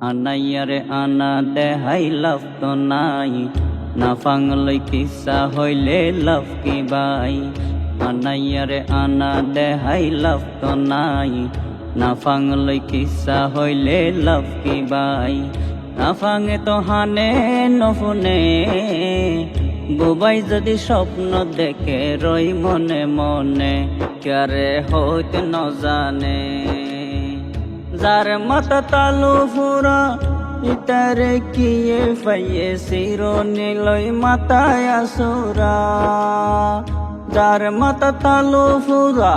আনাইয়ারে আনা দেহাই লাভ তো নাই। না ফাংলই কিসা হইলে লাভ কি বাই আনাইয়ারে আনা দেহাই লাভ তো নাই। না ফাংলই কিসা হইলে লাভ কি বাই না ফাঙে তো হানে নফুনে বুবাই যদি স্বপ্ন দেখে রই মনে মনে কারে হইতে ন জানে। যার মত তালু ফুরা ইতারে কিয়ে ফাইয়ে সিরো নিলই মাতায় আসুরা যার মত তালু ফুরা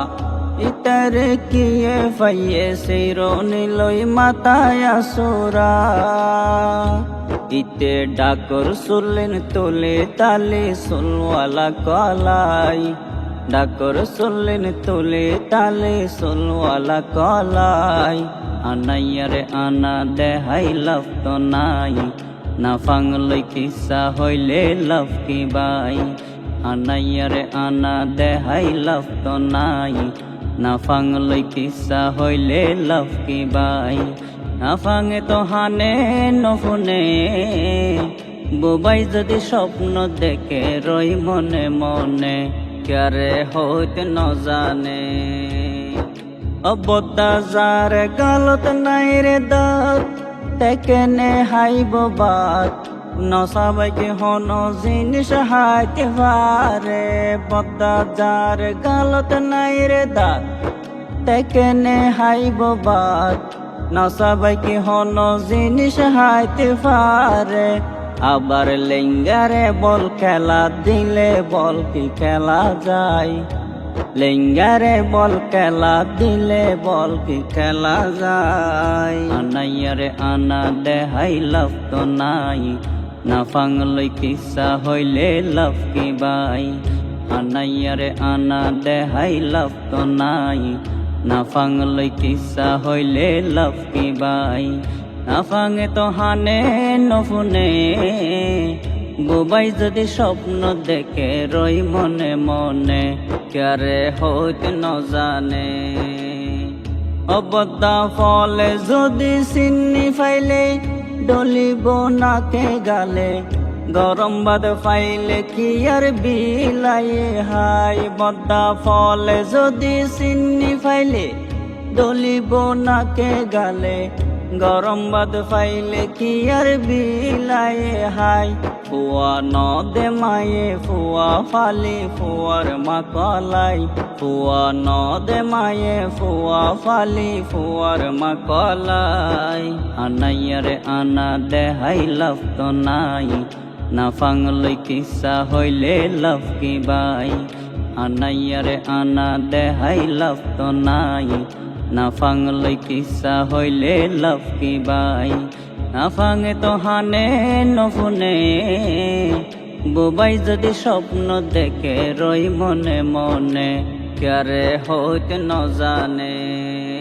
ইতারে কিয়ে ফাইয়ে সিরো নিলই মাতায় আসুরা ইতে ডাকর সুলেন তোলে তালে সুলওয়ালা কলাই ডাকর সুলেন তোলে তালে সুলওয়ালা কলাই। আনাইয়ারে আনা দেহাই তো নাই। না ফাংলই কিসা হইলে লাভ কি বাই। আনাইয়ারে আনা দেহাই তো নাই। না ফাংলই কিসা হইলে লাভ কি বাই। না ফাঙে তো হানে নফুনে বুবাই যদি স্বপ্ন দেখে রই মনে মনে। কারে হইতে ন জানে গালত নাই রে দাঁত তেকেনে হাইব বাত। নসাবাইকে হন জিনিস হাইতে পারে বদ্দা যার গালত নাই রে দাঁত তেকেনে হাইব বাত। নসাবাইকে হন জিনিস হাইতে পারে আবার লেঙ্গারে বল খেলা দিলে বল কি খেলা যায়? লেঙ্গারে বল খেলা দিলে বল কি খেলা যায়? আনাইয়ারে আনা দেহাই লাভ তো নাই। না ফাংলই কিসা হইলে লাভ কি বাই? আনাইয়ারে আনা দেহাই লাভ তো নাই। না ফাংলই কিসা হইলে লাভ কি বাই? না ফাঙে তো হানে নফুনে, বুবাই যদি স্বপ্ন দেখে রই মনে মনে কারে হইতে ন জানে। অবদ্দা ফলে যদি চিনি ফাইলে, ডলিব নাকে গালে, গরম বাদ ফাইলে কি আর বিলাইয়ে হাই বদ্দা ফলে যদি চিনি ফাইলে, ডলিব নাকে গালে গরম বাদ ফাইলে কি আর বিলাইয়ে হাই? ফুয়া নদে মায়ে, ফুয়া ফালি, ফুয়ার মাকলাই। ফুয়া নদে মায়ে, ফুয়া ফালি, ফুয়ার মাকলাই। আনাইয়ারে আনা দেহাই লাভ তো নাই। না ফাংলই কিসা হইলে লাভ কি বাই? আনাইয়ারে আনা দেহাই লাভ তো নাই। না ফাংলই কিসা হইলে লাভ কি বাই নাফাঙে তো হানে নফুনে বোবাই যদি স্বপ্ন দেখে রই মনে মনে কারে হইতে নজানে জানে।